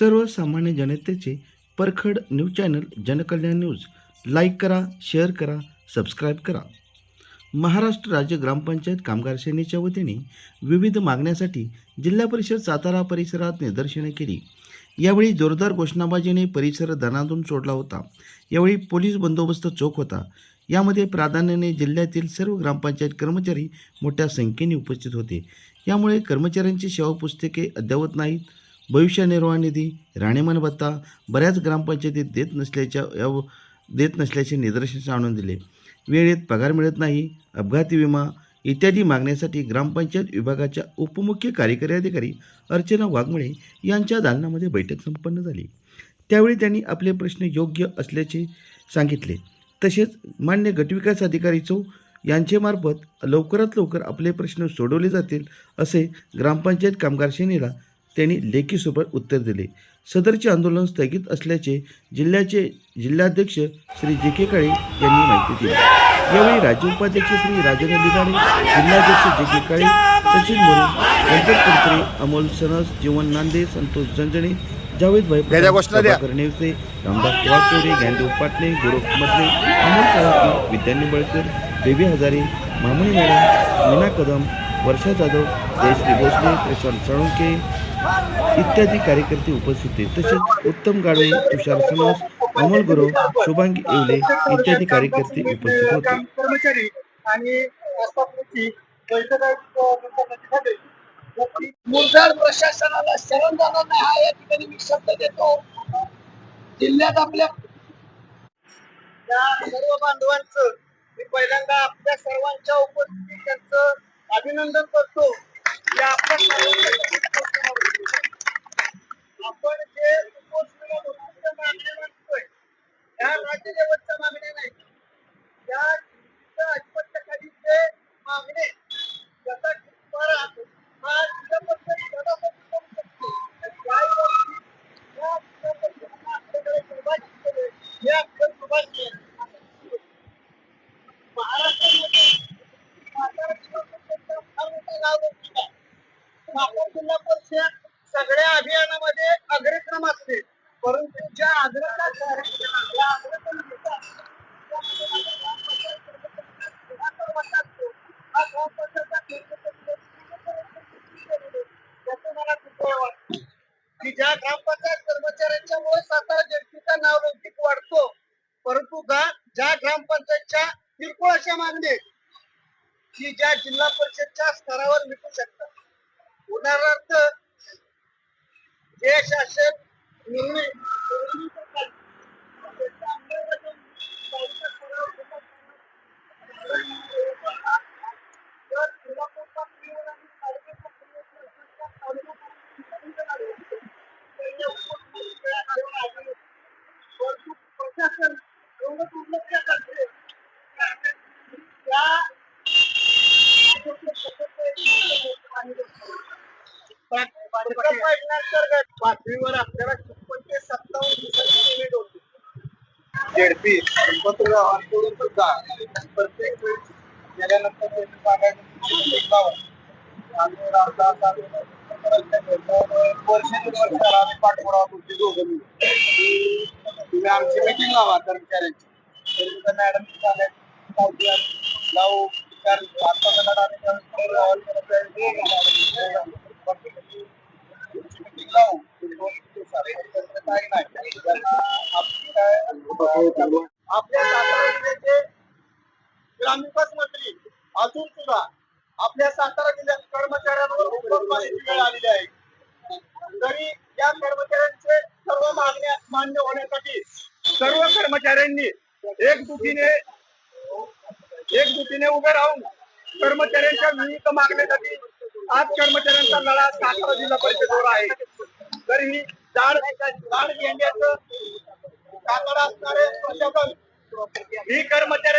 सर्वसामान्य जनतेचे परखड news channel Jankalyan news. Like करा शेअर करा सबस्क्राईब करा. महाराष्ट्र राज्य ग्रामपंचायत कामगार सेनेच्या वतीने विविध मागण्यासाठी जिल्हा परिषद सातारा परिसरात निदर्शने केली. यावेळी जोरदार घोषणाबाजीने परिसर धनातून सोडला होता. यावेळी पोलीस बंदोबस्त चोख होता. यामध्ये प्राधान्याने जिल्ह्यातील सर्व ग्रामपंचायत कर्मचारी मोठ्या संख्येने उपस्थित होते. यामुळे कर्मचाऱ्यांची सेवा पुस्तके अद्ययावत नाहीत. भविष्य निर्वाह निधी राहणीमान भत्ता बऱ्याच ग्रामपंचायतीत देत नसल्याच्या या देत नसल्याचे निदर्शनास आणून दिले. वेळेत पगार मिळत नाही अपघाती विमा इत्यादी मागण्यासाठी ग्रामपंचायत विभागाच्या उपमुख्य कार्यकारी अधिकारी अर्चना वाघमळे यांच्या दालनामध्ये बैठक संपन्न झाली. त्यावेळी त्यांनी आपले प्रश्न योग्य असल्याचे सांगितले. तसेच मान्य गटविकास अधिकारी चौ यांचेमार्फत लवकरात लवकर आपले प्रश्न सोडवले जातील असे ग्रामपंचायत कामगार सेनेला त्यांनी लेखी स्वरूपात उत्तर दिले सदरचे आंदोलन स्थगित असल्याचे जिल्ह्याचे जिल्हाध्यक्ष श्री जे के काळे यांनी माहिती दिली यावेळी राज्य उपाध्यक्ष श्री राजेंद्र लिगाडे जिल्हाध्यक्ष जे के काळे सचिन मोरे व्यंकट कुलकर्णी अमोल सनस जीवन नांदे संतोष जंजणे जावेद भाई द्या, द्या, घोषणा द्या. प्रभाकर नेवसे रामदास वाकचौरे ज्ञानदेव पाटणे गोरख मधले अमोल साळुंके विद्या निंबळकर बेबी हजारे मामुनी मॅडम मीना कदम वर्षा जाधव जयश्री भोसले प्रशांत साळुंके इत्यादी कार्यकर्ते उपस्थित होते तसेच उत्तम गाडवे तुषार सनस अमोल गुरव शुभांगी येवले इत्यादी कार्यकर्ते उपस्थित होते. कर्मचारी आणि मुरदार प्रशासनाला शरण जाणार नाही हा या ठिकाणी मी शब्द देतो. जिल्ह्यात आपल्या त्या सर्व बांधवांचं मी पहिल्यांदा आपल्या सर्वांच्या उपस्थितीत त्यांचं अभिनंदन करतो. जिल्हा परिषद सगळ्या अभियानामध्ये अग्रक्रम असते परंतु ज्या अग्रता की ज्या ग्रामपंचायत कर्मचाऱ्यांच्या मुळे सातारा जनतेचा नाव लौकिक वाढतो परंतु का ज्या ग्रामपंचायतच्या किरकोळ अशा मागणी की ज्या जिल्हा परिषदच्या स्तरावर विकू शकतात. उदाहरणार्थ जे शासन निर्णय निर्णय करतात, त्याच्या अंमलबजावणी तालुका स्तरावर होत असताना जर जिल्हा पातळीवर आणि तालुका पातळीवर जर तालुका पातळीवर पहिल्या उपमुख्यमंत्र्यांकडून आली. परंतु प्रशासन एवढं दुर्लक्ष करते त्या योजनेअंतर्गत पातळीवर आपल्याला छप्पन ते सत्तावन्न जेडपी पत्र सुद्धा प्रत्येक गेल्यानंतर त्यांनी सांगायचं आम्ही रामदास आम्ही वर्ष दीड वर्ष आम्ही पाठपुरावा तुमची दोघं की तुम्ही आमची मीटिंग लावा कर्मचाऱ्यांची मॅडम आता काही नाही आपल्या ग्रामविकास मंत्री अजून सुद्धा आपल्या सातारा जिल्ह्यात कर्मचाऱ्यांवर उपोषणाची वेळ आलेली आहे तरी या कर्मचाऱ्यांचे सर्व मागण्या मान्य होण्यासाठी सर्व कर्मचाऱ्यांनी एकजुटीने एकजुटीने उभे राहून कर्मचाऱ्यांच्या विविध मागण्यासाठी आज कर्मचाऱ्यांचा लढा सातारा जिल्हा परिषदेवर आहे. तर ही जाड जाड घेण्याचं सातारा असणारे प्रशासन ही कर्मचारी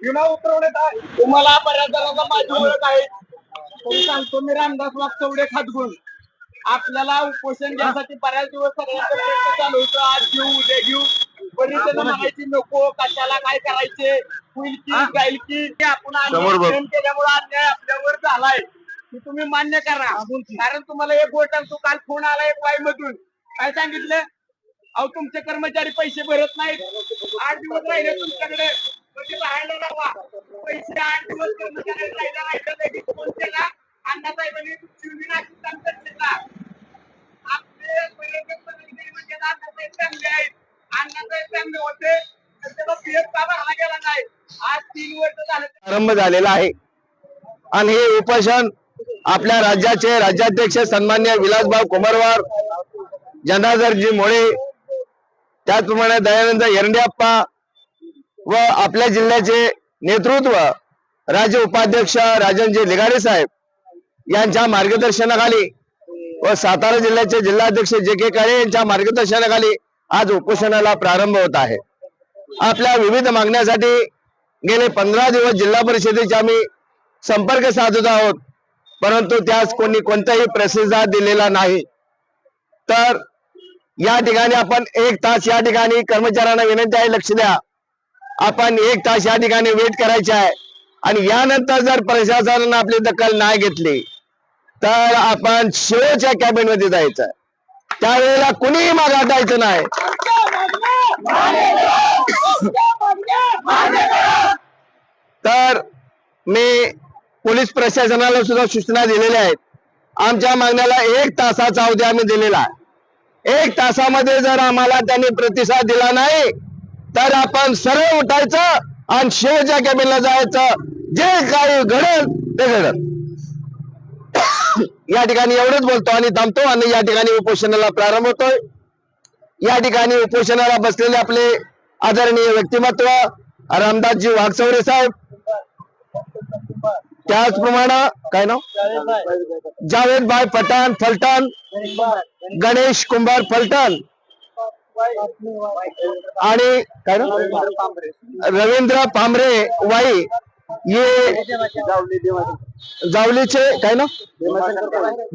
विमा उतरवण्यात आहे. तुम्हाला बऱ्याच जणांना माझी ओळख आहे. तरी सांगतो मी रामदास वागचौडे खातगुण. आपल्याला उपोषण घ्यायसाठी बऱ्याच दिवस सगळ्यांचा प्रयत्न चालू होतो. आज घेऊ उद्या घेऊ. म्हणायची नको कशाला काय करायचे होईल की जाईल की. ते आपण समोर बघ. अन्याय केल्यामुळे अन्याय आपल्यावर झालाय. ती तुम्ही मान्य करा. कारण तुम्हाला एक गोटर तो काल फोन आला एक वाई मधून काय सांगितलं? अहो तुमचे कर्मचारी पैसे भरत नाहीत. आठ दिवस राहिले तुमच्याकडे. म्हणजे राहायला लावा पैसे आठ दिवस कर्मचारी राहायला राहिलं लगेच फोन केला. अण्णासाहेबांनी तुमची विनाशी काम करते का आपले पर्यटक म्हणजे अण्णासाहेब चांगले आहेत. प्रारंभ झालेला आहे. आणि हे उपोषण आपल्या राज्याचे राज्याध्यक्ष सन्मान्य विलासभाऊ कुमारवार जनाधरजी मोळे त्याचप्रमाणे दयानंद एरंडेप्पा व आपल्या जिल्ह्याचे नेतृत्व राज्य उपाध्यक्ष राजनजी लिगाडे साहेब यांच्या मार्गदर्शनाखाली व सातारा जिल्ह्याचे जिल्हाध्यक्ष जे के काळे यांच्या मार्गदर्शनाखाली आज उपोषणाला प्रारंभ होत आहे. आपल्या विविध मागण्यासाठी गेले पंधरा दिवस जिल्हा परिषदेचे आम्ही संपर्क साधत आहोत. परंतु त्यास कोणी कोणताही प्रतिसाद दिलेला नाही. तर या ठिकाणी आपण एक तास या ठिकाणी कर्मचाऱ्यांना विनंती आहे लक्ष द्या. आपण एक तास या ठिकाणी वेट करायचे आहे. आणि यानंतर जर प्रशासनानं आपली दखल नाही घेतली तर आपण शेवटच्या कॅबिनमध्ये जायचं आहे. त्यावेळेला कुणीही माग हटायचं नाही. तर मी पोलीस प्रशासनाला सुद्धा सूचना दिलेल्या आहेत. आमच्या मागण्याला एक तासाचा अवधी आम्ही दिलेला आहे. एक तासामध्ये जर आम्हाला त्यांनी प्रतिसाद दिला नाही तर आपण सरळ उठायचं आणि शेवटच्या कॅबिनला जायचं. जे काही घडेल ते घडल. या ठिकाणी एवढंच बोलतो आणि थांबतो आणि या ठिकाणी उपोषणाला प्रारंभ होतोय. या ठिकाणी उपोषणाला बसलेले आपले आदरणीय व्यक्तिमत्व रामदासजी वाघचौरे साहेब. त्याचप्रमाणे काय नाव? जावेद भाई पठाण फलटण गणेश कुंभार फलटण आणि काय ना रवींद्र पांबरे वाई ये जावलीचे काय ना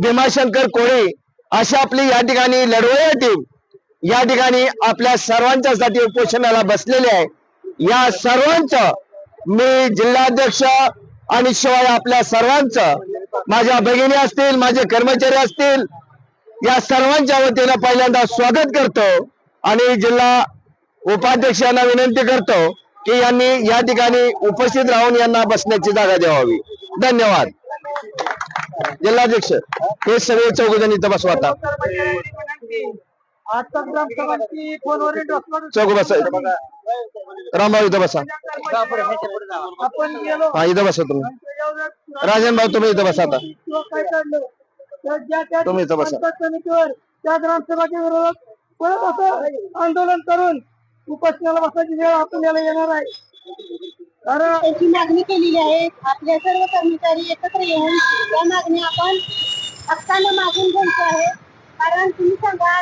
भीमाशंकर कोळी. अशी आपली या ठिकाणी लढवया टीम या ठिकाणी आपल्या सर्वांच्यासाठी उपोषणाला बसलेले आहे. या सर्वांचं मी जिल्हाध्यक्ष आणि शिवाय आपल्या सर्वांचं माझ्या भगिनी असतील माझे कर्मचारी असतील या सर्वांच्या वतीनं पहिल्यांदा स्वागत करतो आणि जिल्हा उपाध्यक्षांना विनंती करतो. की यांनी या ठिकाणी उपस्थित राहून यांना बसण्याची जागा द्यावी. धन्यवाद. जिल्हाध्यक्ष हे सगळे चौघ जण इथं बसवा आता. चौघ बसा रामभाऊ इथं बसा. हा इथं बसा तुम्ही. राजन भाऊ तुम्ही इथं बसा आता. तुम्ही इथं बसा. त्या ग्रामसभाच्या विरोधात परत असं आंदोलन करून उपोषणाला बसायची वेळ आपल्याला येणार आहे. कारण त्याची मागणी केलेली आहे. आपले सर्व कर्मचारी एकत्र येऊन या मागणी आपण हक्कानं मागून घ्यायची आहे कारण तुम्ही सांगा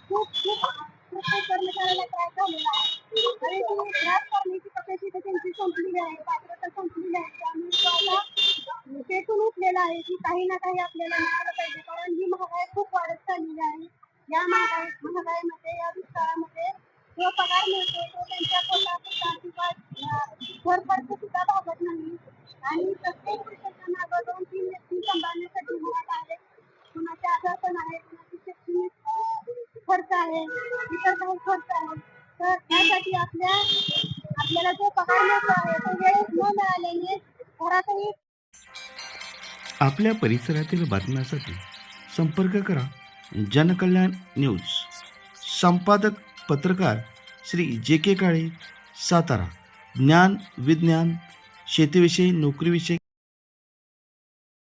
खूप खूप कर्मचाऱ्याला त्रास झालेला आहे. आणि त्रास करण्याची कपॅसिटी त्यांची संपलेली आहे. पात्रता संपलेली आहे. त्यामुळे आता पेटून उठलेला आहे की काही ना काही आपल्याला मिळालं पाहिजे. कारण ही महागाई खूप वाढत चाललेली आहे. या महागाई महागाईमध्ये या दुष्काळामध्ये जो पगार मिळतो तो त्यांच्या पोटापुरता किंवा घर खर्च सुद्धा भागत नाही. आणि प्रत्येक वर्षाच्या मागं दोन तीन व्यक्ती सांभाळण्यासाठी घरात आहे कुणाचे आजार पण आहे कुणाची शैक्षणिक खर्च आहे इतर काही खर्च आहे. तर त्यासाठी आपल्या आपल्याला जो पगार मिळतो आहे तो वेळेत न मिळाल्याने घरातही आपल्या परिसरातील बातम्यांसाठी संपर्क करा. जनकल्याण न्यूज. संपादक पत्रकार श्री जे के काळे सातारा. ज्ञान विज्ञान शेतीविषयी नोकरीविषयी